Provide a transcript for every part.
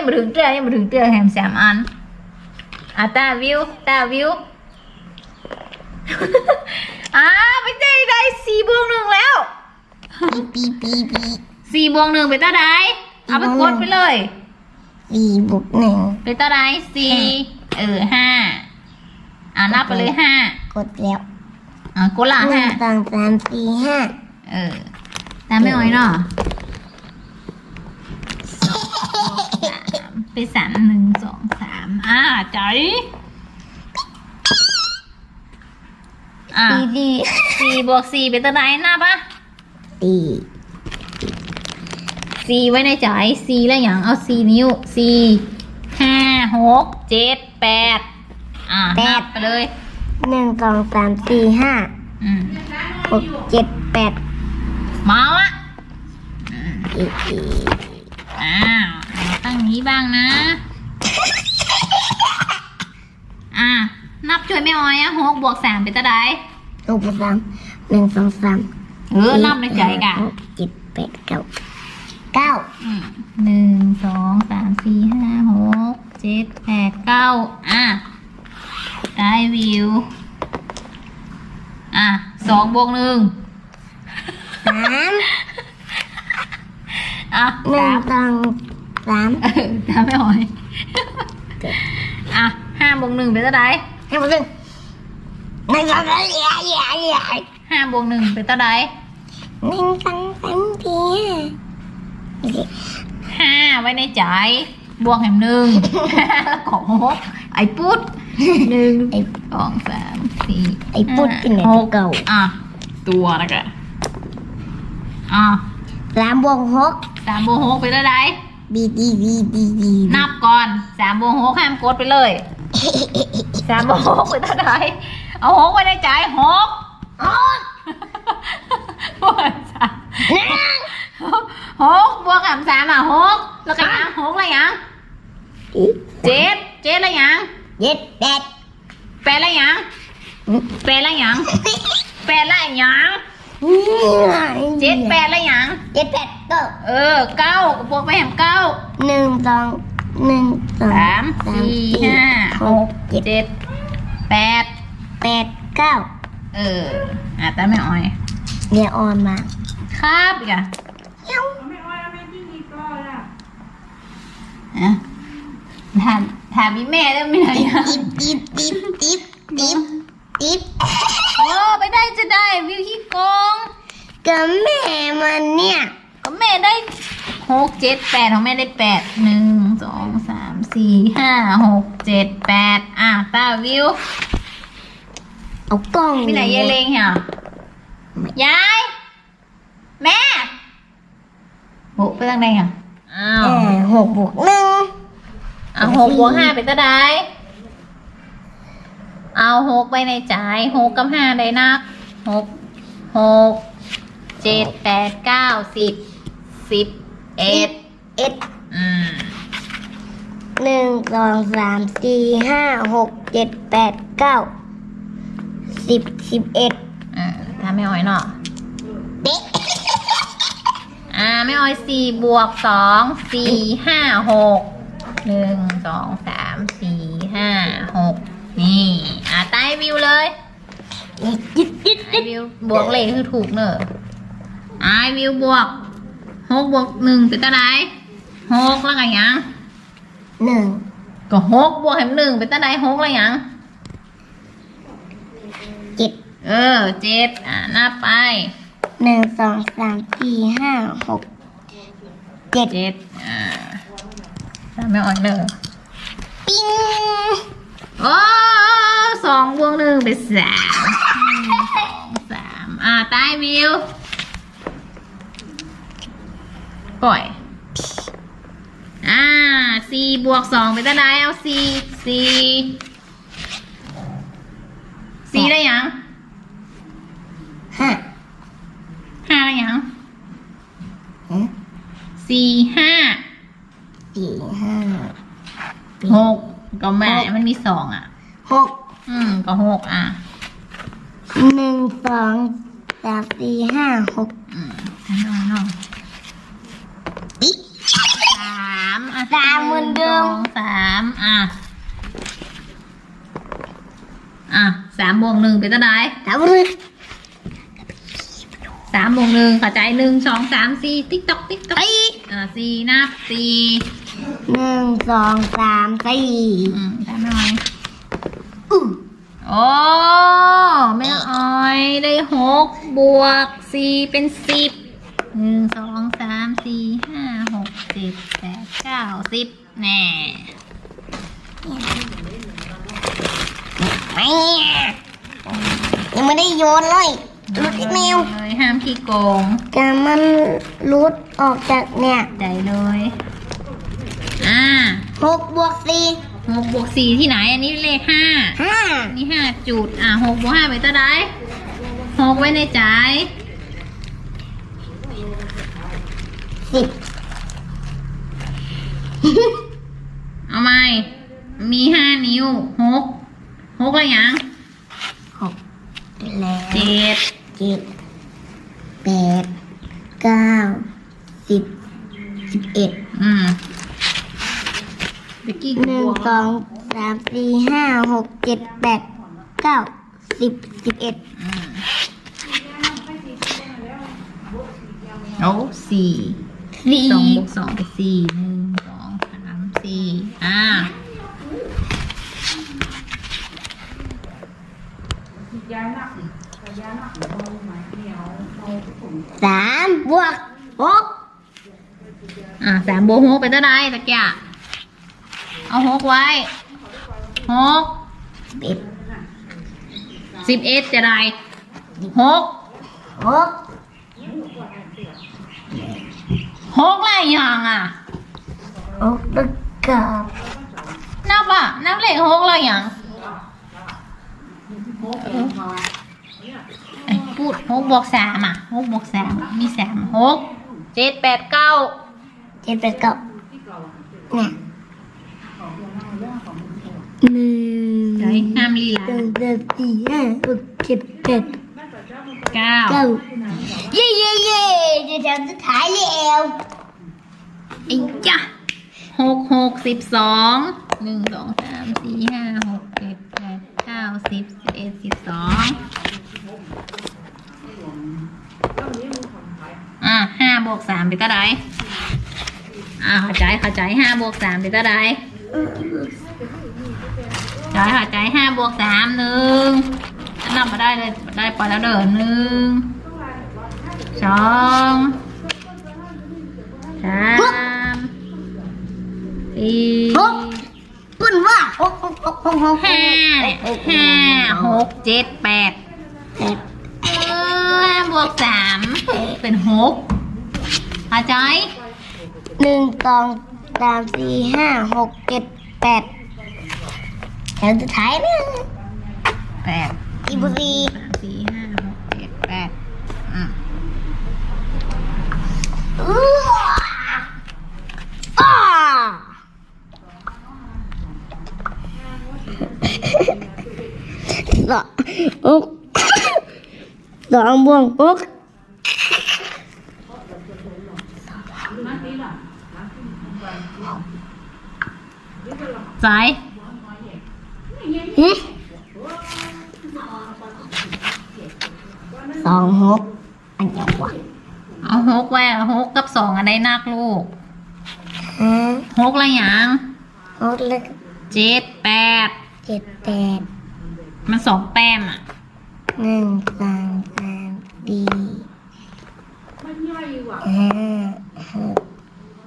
ยังมาถึงเตื้อยังมาถึงเตื้อแฮมสามอันอะตาวิวตาวิวอ่าไม่ได้ได้สี่บวกหนึ่งแล้วปีปีปีสี่บวกหนึ่งเป็นตาไดเอาไปกดไปเลยปีบวกหนึ่งเป็นตาไดสี่เออห้าอ่านับไปเลยห้ากดแล้วอ่ากดละหนึ่ห้างสองสามสี่ห้าเออตามไม่อ้อยเนาะ สามไปสามหนึ่งสองสามอ่าจ๋อยอ่าปีดีสี่บวกสี่เป็นตาไดนับปะปีสี่ไว้ในจ่ายสี่แล้วอย่างเอาสี่นิ้วสี่ห้าหกเจ็ดแปดอ่านับไปเลยหนึ่งสองสามสี่ห้าอืมหกเจ็ดแปดมาละอีกอีกอ้าวเอาตั้งนี้บ้างนะ อ่านับช่วยไม่อ้อยอะหกบวกสามเป็นตาไดหกสามหนึ่งสองสามเออนับในใจกะหกเจ็ดแปดเก้าเก้าอืมหนึ่งสองสามสี่ห้าหกเจ็ดแปดเก้าอะ ได้วิว อะสองบวกหนึ่งสามอะหนึ่สางมสอง สามเออจำไม่หอย อะห้าบวกหนึ่งเป็นเท่าไหร่ให้มาหนึ่งหนึ่งสองสามสี่ห้าสี่ห้าสี่ห้าห้าบวกหนึ่งเป็นเท่าไหร่หนึ่งสองสามสี่ห้าห้าไว้ในใจ บวกแหมหนึ่งแล้วก็หกไอ้ปุ๊ดหนึ่งไอ้สองสามสี่ไอ้ปุ๊ดเป็นไงหกเก่าอะตัวนะกะอะสามบวกหกสามบวกหกเป็นเท่าไหร่ บีดีบีดีบีนับก่อนสามบวกหกห้ามกดไปเลยสามบวกหกเป็นเท่าไหร่เอาหกไว้ในใจหกหกบวกสามหนึ่งหกบวกสามสามอะหกแล้วก็ยังหกอะไรยังเจ็ดเจ็ดอะไรยังเจ็ดแปดแปดอะไรยังแปดอะไรยังแปดอะไรยังเจ็ดแปดอะไรยังเจ็ดแปด เก้าเออเก้าก็บวกไปแหมเก้าหนึ่งสองหนึ่งสองสามสี่ห้าหกเจ็ดแปดแปดเก้าเอออะแต่ไม่อ้อยเดี๋ยวออนมา ครับอีกอะเอ้าอะถามถามพี่แม่ได้ไหมเนี่ยติ๊บติ๊บติ๊บติ๊บติ๊บติ๊บโอ้ไปได้จะได้วิวที่โกงกับแม่มันเนี่ย ก็แม่ได้หกเจ็ดแปดของแม่ได้แปดหนึ่งสองสามสี่ห้าหกเจ็ดแปดอะตาวิวเอากล้องมีไหนยายเลงเหรอยาย แม่โหไปทางไหนอะอ้าเอวอหกบวกหนึ่งเอาหกบวกห้าเป็นตาได้เอาหกไปในจ่ายหกกับห้าได้นักหกหก เจ็ดแปดเก้าสิบสิบเอ็ดเอ็ดอืมหนึ่งสองสามสี่ห้าหกเจ็ดแปดเก้าสิบสิบเอ็ดอ่าทำไม่อ้อยเนาะเป๊ะอ่าไม่อ้อยสี่บวกสองสี่ห้าหกหนึ่งสองสามสี่ห้าหกนี่อ่าใต้วิวเลยยิดยิดไอวิวบวกเลขคือถูกเนอะ ไอวิวบวกหกบวกหนึ่งเป็นเท่าไหร่หกแล้วกันยังหนึ่งก็หกบวกแหมหนึ่งเป็นเท่าไหร่หกแล้วยังเจ็ดเออเจ็ดอ่านับไปหนึ่งสองสามสี่ห้าหกเจ็ดเจ็ดอ่าทำไม่อ่อนเนอะปิ้งโอ้สองบวกหนึ่งเป็นสามหนึ่งสองสามอ่าใต้วิว ปล่อย อ่าสี่บวกสองเป็นเท่าไหร่เอาสี่สี่สี่ได้ยังห้าห้าได้ยังฮะสี่ห้าสี่ห้าหกก็แม่มันมีสองอะหกอืมก็หกอะหนึ่งสองสามสี่ห้าหก อืมน้องน้อง ปิ๊ก สามอะ สาม เหมือนเดิม สองสาม อะอะสามบวกหนึ่งเป็นเท่าไหร่สามหนึ่งสามบวกหนึ่งเข้าใจหนึ่งสองสามสี่ติ๊กตอกติ๊กตอกอ่าสี่นับสี่หนึ่งสองสามสี่อืมได้ไหมออยอู้โอ้แม่ออยได้หกบวกสี่เป็นสิบหนึ่งสองสามสี่ห้าหกเจ็ดแปดเก้าสิบแน่ไม่ ยังไม่ได้โยนเลยรุดอีกแมวเลยห้ามขี้โกงแต่มันรุดออกจากเนี่ยใจเลย อ่าหกบวกสี่หกบวกสี่ที่ไหน อันนี้เลขห้าห้าอันนี้ห้าจุด อ่าหกบวกห้าเป็นเท่าไหร่หกไว้ในใจสิบเอาไหม มีห้านิ้วหกหกอะไรยังหกแล้วเจ็ดเจ็ดแปดเก้าสิบสิบเอ็ดอืมเบกกี้หนึ่งสองสามสี่ห้าหกเจ็ดแปดเก้าสิบสิบเอ็ดอืมโอ้สี่สี่สองบวกสองเป็นสี่หนึ่งสองสามสี่อ่า สามบวกหกอ่าสามบวกหกเป็นเท่าไหร่ตะเกียะเอาหกไว้หกเอ็ดสิบเอ็ดจะได้หกหกหกอะไรอย่างอะหกตะกับนับอะนับเลขหกอะไรอย่างเอ้ย พูดหกบวกสามอะหกบวกสามมีสามหกเจ็ดแปดเก้าเจ็ดแปดเก้าเนี่ยหนึ่งเฮ้ยห้ามลีลาสองสามสี่ห้าหกเจ็ดแปดเก้าเก้าเย่เย่เย่จะทำสุดท้ายแล้วไอ้จ้ะหกหกสิบสองหนึ่งสองสามสี่ห้าหกเจ็ดแปดเก้าสิบสิบเอ็ดสิบสองอะห้าบว กสามเป็นเท่าไหร่อ่าเข้าใจเข้าใจห้าบวกสามเป็นเท่าไหร่จอยเข้าใจห้าบวกสามหนึ่งนับมาได้เลยได้ไปแล้วเด้อหนึ่งสองสามสี่หกพูดว่าหกหกหกหกหกห้าเนี่ยห้าหกเจ็ดแปดเจ็ดเออห้าบวกสามเป็นหกเข้า ใจหนึ่งสองสามสี่ห้าหกเจ็ดแปดแล้วสุดท้ายเนี่ยแปดอีบุรีสามสี่ห้าหกเจ็ดแปดอืมอื้ออ้าสองหกสองบวกหก ใจหึสองหกอันเดียววะเอาหกไว้เอาหกกับสองอันใดนักลูกฮะหกละหยังหกแล้วเจ็ดแปดเจ็ดแปดมันสองแต้มอะหนึ่งสองสามสี่ห้าหก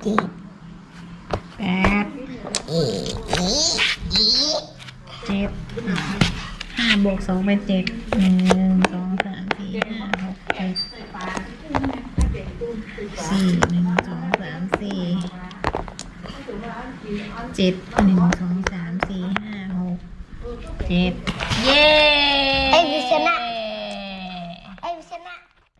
เจ็ดแปดอีอีอี เจ็ดห้าบวกสองเป็นเจ็ดหนึ่งสองสามสี่ห้าหกเจ็ดสี่หนึ่งสองสามสี่เจ็ดหนึ่ง